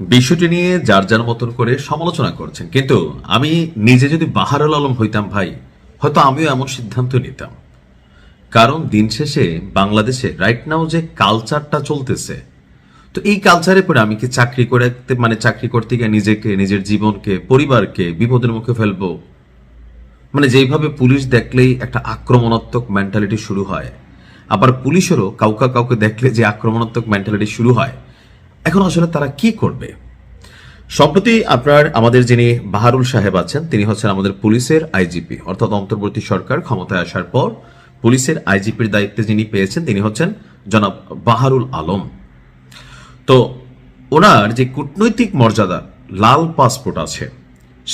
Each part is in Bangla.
বিষয়টি নিয়ে যার যার মতন করে সমালোচনা করছেন। কিন্তু আমি নিজে যদি বাহারুল আলম হইতাম ভাই, হয়তো আমিও এমন সিদ্ধান্ত নিতাম। কারণ দিন শেষে বাংলাদেশে রাইট নাও যে কালচারটা চলতেছে, তো এই কালচারে পরে আমি কি চাকরি করে মানে চাকরি করতে গিয়ে নিজেকে, নিজের জীবনকে, পরিবারকে বিপদের মুখে ফেলব? মানে যেইভাবে পুলিশ দেখলেই একটা আক্রমণাত্মক মেন্টালিটি শুরু হয়, আবার পুলিশেরও কাউকে কাউকে দেখলে যে আক্রমণাত্মক মেন্টালিটি শুরু হয় এখন আসলে তারা কি করবে? সম্প্রতি আপনার, আমাদের যিনি বাহারুল সাহেব আছেন, তিনি হচ্ছেন আমাদের পুলিশের আইজিপি, অর্থাৎ অন্তর্বর্তী সরকার ক্ষমতায় আসার পর পুলিশের আইজিপির দায়িত্বে যিনি পেয়েছেন, তিনি হচ্ছেন জনাব বাহারুল আলম। তো ওনার যে কূটনৈতিক মর্যাদা, লাল পাসপোর্ট আছে,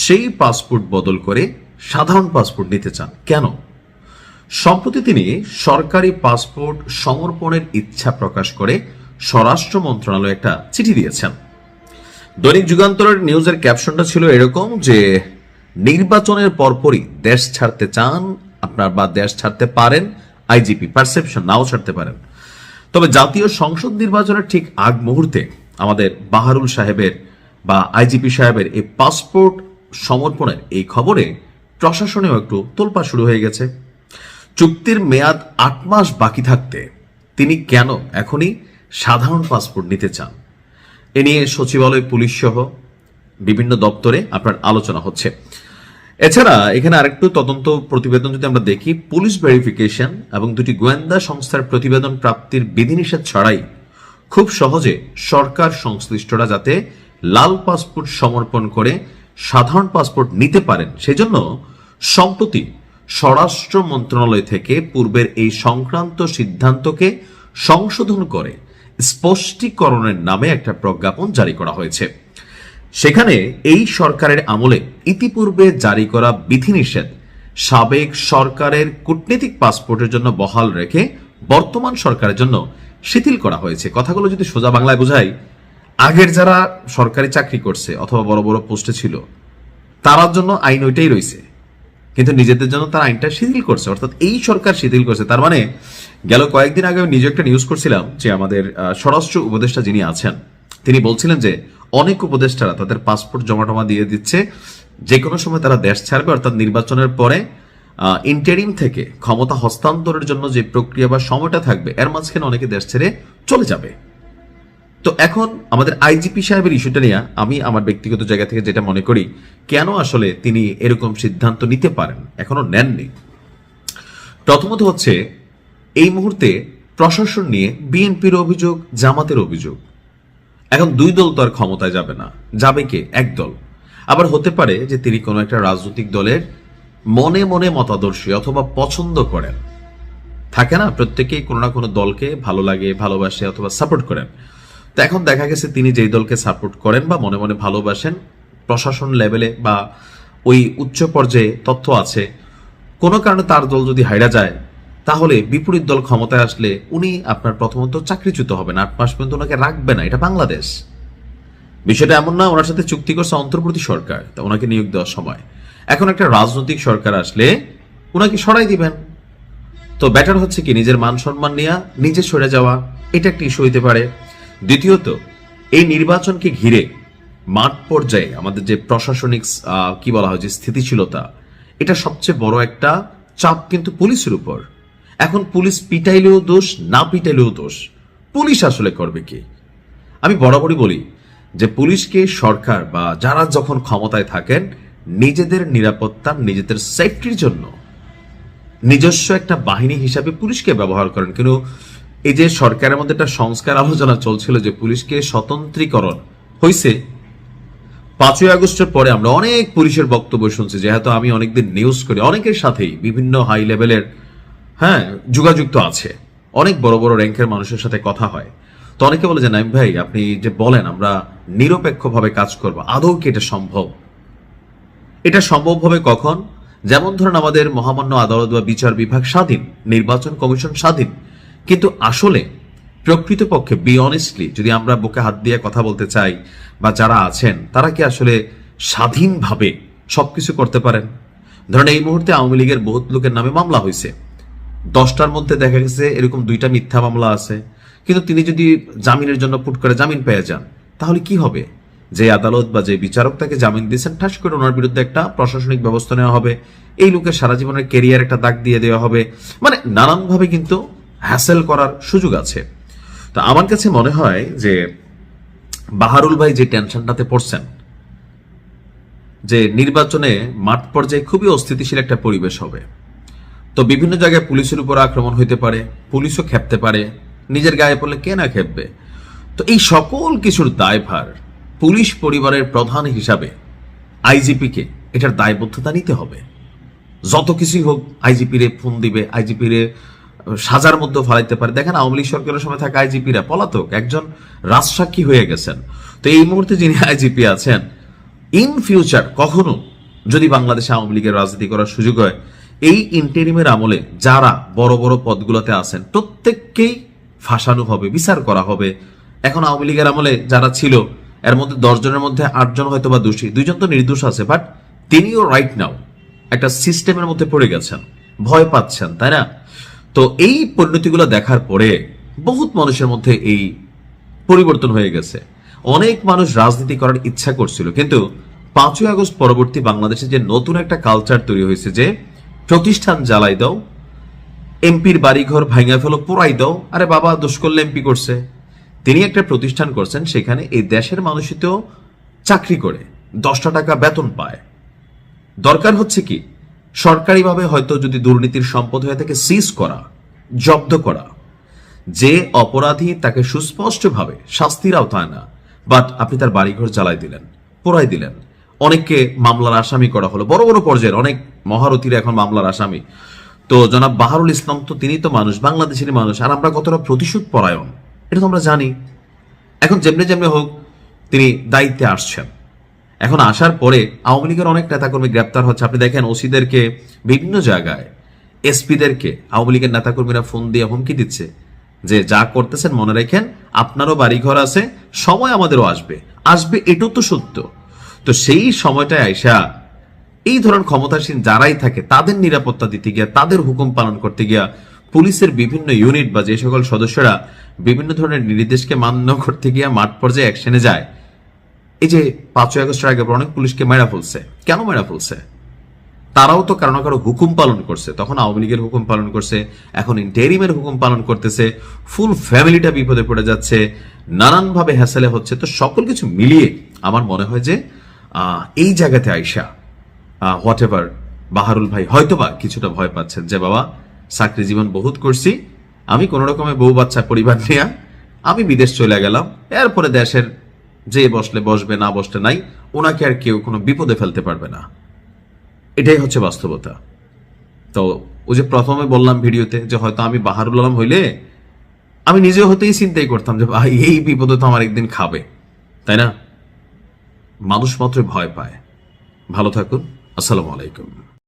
সেই পাসপোর্ট বদল করে সাধারণ পাসপোর্ট নিতে চান। কেন? সম্প্রতি তিনি সরকারি পাসপোর্ট সমর্পণের ইচ্ছা প্রকাশ করে স্বরাষ্ট্র মন্ত্রণালয় একটা চিঠি দিয়েছেন। দৈনিক যুগান্তরের নিউজের ক্যাপশনটা ছিল এরকম যে, নির্বাচনের পরপরই দেশ ছাড়তে চান আপনার বা দেশ ছাড়তে পারেন আইজিপি, পারসেপশন, নাও ছাড়তে পারেন। তবে জাতীয় সংসদ নির্বাচনের ঠিক আগ মুহূর্তে আমাদের বাহারুল সাহেবের বা আইজিপি সাহেবের এই পাসপোর্ট সমর্পণের এই খবরে প্রশাসনেও একটু তোলপা শুরু হয়ে গেছে। চুক্তির মেয়াদ আট মাস বাকি থাকতে তিনি কেন এখনই সাধারণ পাসপোর্ট নিতে চান। এ নিয়ে সচিবালয় পুলিশ সহ বিভিন্ন দপ্তরে আপনার আলোচনা হচ্ছে। এছাড়া এখানে আরেকটু তদন্ত প্রতিবেদন যদি আমরা দেখি, পুলিশ ভেরিফিকেশন এবং দুটি গোয়েন্দা সংস্থার প্রতিবেদন প্রাপ্তির বিধিনিষেধ ছাড়াই খুব সহজে সরকার সংশ্লিষ্টরা যাতে লাল পাসপোর্ট সমর্পণ করে সাধারণ পাসপোর্ট নিতে পারেন। সেজন্য সম্প্রতি স্বরাষ্ট্র মন্ত্রণালয় থেকে পূর্বের এই সংক্রান্ত সিদ্ধান্তকে সংশোধন করে স্পষ্টীকরণের নামে একটা প্রজ্ঞাপন জারি করা হয়েছে। সেখানে এই সরকারের আমলে ইতিপূর্বে জারি করা বিধিনিষেধ সাবেক সরকারের কূটনীতিক পাসপোর্টের জন্য বহাল রেখে বর্তমান সরকারের জন্য শিথিল করা হয়েছে। কথাগুলো যদি সোজা বাংলায় বোঝাই, আগের যারা সরকারি চাকরি করছে অথবা বড় বড় পোস্টে ছিল, তারার জন্য আইন ওইটাই রয়েছে। কিন্তু নিজেদের জন্য তার আইনটা শিথিল করছে, অর্থাৎ এই সরকার শিথিল করছে। তার মানে গেল কয়েকদিন আগে আমি নিজে একটা নিউজ করছিলাম যে আমাদের স্বরাষ্ট্র উপদেষ্টা যিনি আছেন, তিনি বলছিলেন যে অনেক উপদেষ্টারা তাদের পাসপোর্ট জমা টমা দিয়ে দিচ্ছে, যে কোনো সময় তারা দেশ ছাড়বে, অর্থাৎ নির্বাচনের পরে ইন্টারিম থেকে ক্ষমতা হস্তান্তরের জন্য যে প্রক্রিয়া বা সময়টা থাকবে, এর মাঝখানে অনেকে দেশ ছেড়ে চলে যাবে। তো এখন আমাদের আইজিপি সাহেবের ইস্যুটা নিয়ে আমি আমার ব্যক্তিগত জায়গা থেকে যেটা মনে করি, কেন আসলে তিনি এরকম সিদ্ধান্ত নিতে পারেন? এখনও নেননি। প্রথমত হচ্ছে, এই মুহূর্তে প্রশাসন নিয়ে বিএনপির অভিযোগ, জামাতের অভিযোগ। এখন দুই দল তো আর ক্ষমতায় যাবে না। যাবে কে? এক দল। আবার হতে পারে যে তিনি কোনো একটা রাজনৈতিক দলের মনে মনে মতাদর্শী অথবা পছন্দ করেন। থাকে না, প্রত্যেকেই কোনো না কোনো দলকে ভালো লাগে, ভালোবাসে অথবা সাপোর্ট করেন। তো এখন দেখা গেছে তিনি যেই দলকে সাপোর্ট করেন বা মনে মনে ভালোবাসেন, প্রশাসন লেভেলে বা ওই উচ্চ পর্যায়ে তথ্য আছে, কোনো কারণে তার দল যদি হাইরা যায়, তাহলে বিপরীত দল ক্ষমতায় আসলে উনি আপনার প্রথমত চাকরিচ্যুত হবেন, আট মাস পর্যন্ত ওনাকে রাখবে না, এটা বাংলাদেশ। বিষয়টা এমন না, ওনার সাথে চুক্তি করছে অন্তর্বর্তী সরকার, তা ওনাকে নিয়োগ দেওয়ার সময়। এখন একটা রাজনৈতিক সরকার আসলে ওনাকে সরাই দিবেন। তো ব্যাটার হচ্ছে কি, নিজের মান সম্মান নিয়ে, নিজে সরে যাওয়া, এটা একটা ইস্যু হইতে পারে। দ্বিতীয়ত, এই নির্বাচনকে ঘিরে মাঠ পর্যায়ে আমাদের যে প্রশাসনিক কি বলা হয়, যে স্থিতিশীলতা, এটা সবচেয়ে বড় একটা চাপ কিন্তু পুলিশের উপর। এখন পুলিশ পিটাইলেও দোষ, না পিটাইলেও দোষ, পুলিশ আসলে করবে কি? আমি বরাবরই বলি যে পুলিশকে সরকার বা যারা যখন ক্ষমতায় থাকেন, নিজেদের নিরাপত্তা, নিজেদের সেফটির জন্য নিজস্ব একটা বাহিনী হিসাবে পুলিশকে ব্যবহার করেন। কিন্তু এই যে সরকারের মধ্যে একটা সংস্কার আলোচনা চলছিল যে পুলিশকে স্বতন্ত্রীকরণ হয়েছে পাঁচই আগস্টের পরে আমরা অনেক পুলিশের বক্তব্য শুনছি, যেহেতু আমি অনেকদিন নিউজ করি, অনেকের সাথেই বিভিন্ন হাই লেভেলের হ্যাঁ যোগাযোগ তো আছে, অনেক বড় বড় র্যাঙ্কের মানুষের সাথে কথা হয়। তো অনেকে বলে যে, নাইম ভাই, আপনি যে বলেন আমরা নিরপেক্ষভাবে কাজ করব, আদৌ কি এটা সম্ভব? এটা সম্ভব হবে কখন? যেমন ধরুন আমাদের মহামান্য আদালত বা বিচার বিভাগ স্বাধীন, নির্বাচন কমিশন স্বাধীন কিন্তু আসলে প্রকৃতপক্ষে বি অনেস্টলি যদি আমরা বুকে হাত দিয়ে কথা বলতে চাই বা যারা আছেন, তারা কি আসলে স্বাধীনভাবে সবকিছু করতে পারেন? ধরেন এই মুহূর্তে আওয়ামী লীগের বহুত লোকের নামে মামলা হয়েছে। দশটার মধ্যে দেখা গেছে এরকম দুইটা মিথ্যা মামলা আছে। কিন্তু তিনি যদি জামিনের জন্য পুট করে জামিন পেয়ে যান, তাহলে কি হবে? যে আদালত বা যে বিচারক তাকে জামিন দিয়েছেন, ঠাস করে ওনার বিরুদ্ধে একটা প্রশাসনিক ব্যবস্থা নেওয়া হবে। এই লোকের সারা জীবনের কেরিয়ার একটা দাগ দিয়ে দেওয়া হবে। মানে নানানভাবে কিন্তু হ্যাসেল করার সুযোগ আছে। তো আমার কাছে মনে হয় যে বাহারুল ভাই যে টেনশনটাতে পড়ছেন, যে নির্বাচনে মাঠ পর্যায়ে খুবই অস্থিতিশীল একটা পরিবেশ হবে। তো বিভিন্ন জায়গায় পুলিশের উপর আক্রমণ হইতে পারে, পুলিশও খেপতে পারে, নিজের গায়ে পড়লে কে না খেপবে? তো এই সকল কিছুর দায়ভার পুলিশ পরিবারের প্রধান হিসাবে আইজিপিকে, এটার দায়বদ্ধতা নিতে হবে। যত কিছুই হোক আইজিপি রে ফোন দিবে আইজিপি রে সাজার মধ্যে ফলাইতে পারে। দেখেন, আওয়ামী লীগ সরকারের সময় থাকা আইজিপিরা পলাতক, একজন রাজসাক্ষী হয়ে গেছেন। তো এই মুহূর্তে যিনি আইজিপি আছেন, ইন ফিউচার কখনো যদি বাংলাদেশে আওয়ামী লীগের রাজনীতি করার সুযোগ হয়, এই ইন্টেরিমের আমলে যারা বড় বড় পদগুলোতে আছেন, প্রত্যেককেই ফাঁসানো হবে, বিচার করা হবে। এখন আওয়ামী লীগের আমলে যারা ছিল, এর মধ্যে দশজনের মধ্যে আটজন হয়তো বা দোষী, দুইজন তো নির্দোষ আছে বাট তিনিও রাইট নাও একটা সিস্টেমের মধ্যে পড়ে গেছেন। ভয় পাচ্ছেন, তাই না? তো এই পরিণতিগুলো দেখার পরে বহুত মানুষের মধ্যে এই পরিবর্তন হয়ে গেছে। অনেক মানুষ রাজনীতি করার ইচ্ছা করছিল, কিন্তু পাঁচই আগস্ট পরবর্তী বাংলাদেশে যে নতুন একটা কালচার তৈরি হয়েছে যে প্রতিষ্ঠান জ্বালাই দাও, এমপির বাড়িঘর ভাঙা ফেলো পোড়াই দাও, আরে বাবা, দোষ করলে এমপি করছে। তিনি একটা প্রতিষ্ঠান করছেন, সেখানে এই দেশের মানুষই তো চাকরি করে, দশটা টাকা বেতন পায়। দরকার হচ্ছে কি? সরকারিভাবে হয়তো যদি দুর্নীতির সম্পদ হয়ে থাকে সিজ করা, জব্দ করা, যে অপরাধী তাকে সুস্পষ্টভাবে শাস্তির আওতায় না বাট আপনি তার বাড়িঘর জ্বালাই দিলেন, পোড়াই দিলেন, অনেককে মামলার আসামি করা হলো, বড় বড় পর্যায়ের অনেক মহারথীরা এখন মামলার আসামি। তো জনাব বাহারুল ইসলাম তো তিনি তো মানুষ বাংলাদেশের মানুষ, আর আমরা কতটা প্রতিশোধ পরায়ণ, এটা তো আমরা জানি। এখন যেমনি যেমনি হোক তিনি দায়িত্বে আসছেন। এখন আসার পরে আওয়ামী লীগের অনেক নেতাকর্মী গ্রেপ্তার হচ্ছে। আপনি দেখেন ওসিদেরকে বিভিন্ন জায়গায়, এসপিদেরকে আওয়ামী লীগের নেতাকর্মীরা ফোন দিয়ে হুমকি দিচ্ছে যে যা করতেছেন মনে রাখেন, আপনারও বাড়িঘর আছে, সময় আমাদেরও আসবে। আসবে এটাও তো সত্য। তো সেই সময়টায় আইসা এই ধরনের ক্ষমতাসীন যারাই থাকে, তাদের নিরাপত্তা দিতে গিয়া, তাদের হুকুম পালন করতে গিয়া পুলিশের বিভিন্ন ইউনিট বা যে সকল সদস্যরা বিভিন্ন ধরনের নির্দেশকে মান্য করতে গিয়া মাঠ পর্যায়ে অ্যাকশনে যায়। এই যে পাঁচই আগস্টের আগে অনেক পুলিশকে মেরা ফেলছে। কেন মেরা ফেলছে? তারাও তো কারও কারও হুকুম পালন করছে। তখন আওয়ামী লীগের হুকুম পালন করছে, এখন ইন্টেরিমের হুকুম পালন করতেছে। ফুল ফ্যামিলিটা বিপদে পড়ে যাচ্ছে। নানানভাবে হ্যাসেলে হচ্ছে। তো সকল কিছু মিলিয়ে আমার মনে হয় যে এই জায়গাতে আইসা হোয়াট এভার বাহারুল ভাই হয়তোবা কিছুটা ভয় পাচ্ছেন যে, বাবা, চাকরি জীবন বহুত করছি। আমি কোন রকমের বউ বাচ্চা পরিবার নিয়ে আমি বিদেশ চলে গেলাম। এরপরে দেশের যে বসলে বসবে, না বসলে নাই, ওনাকে আর কেউ কোনো বিপদে ফেলতে পারবে না। এটাই হচ্ছে বাস্তবতা। তো ওই যে প্রথমে বললাম ভিডিওতে যে হয়তো আমি বাহারুল আলম হইলে আমি নিজে হতেই চিন্তাই করতাম যে, ভাই, এই বিপদে তো আমার একদিন খাবে। তাই না? মানুষ মাত্র ভয় পায়। ভালো থাকুন। আসসালামু আলাইকুম।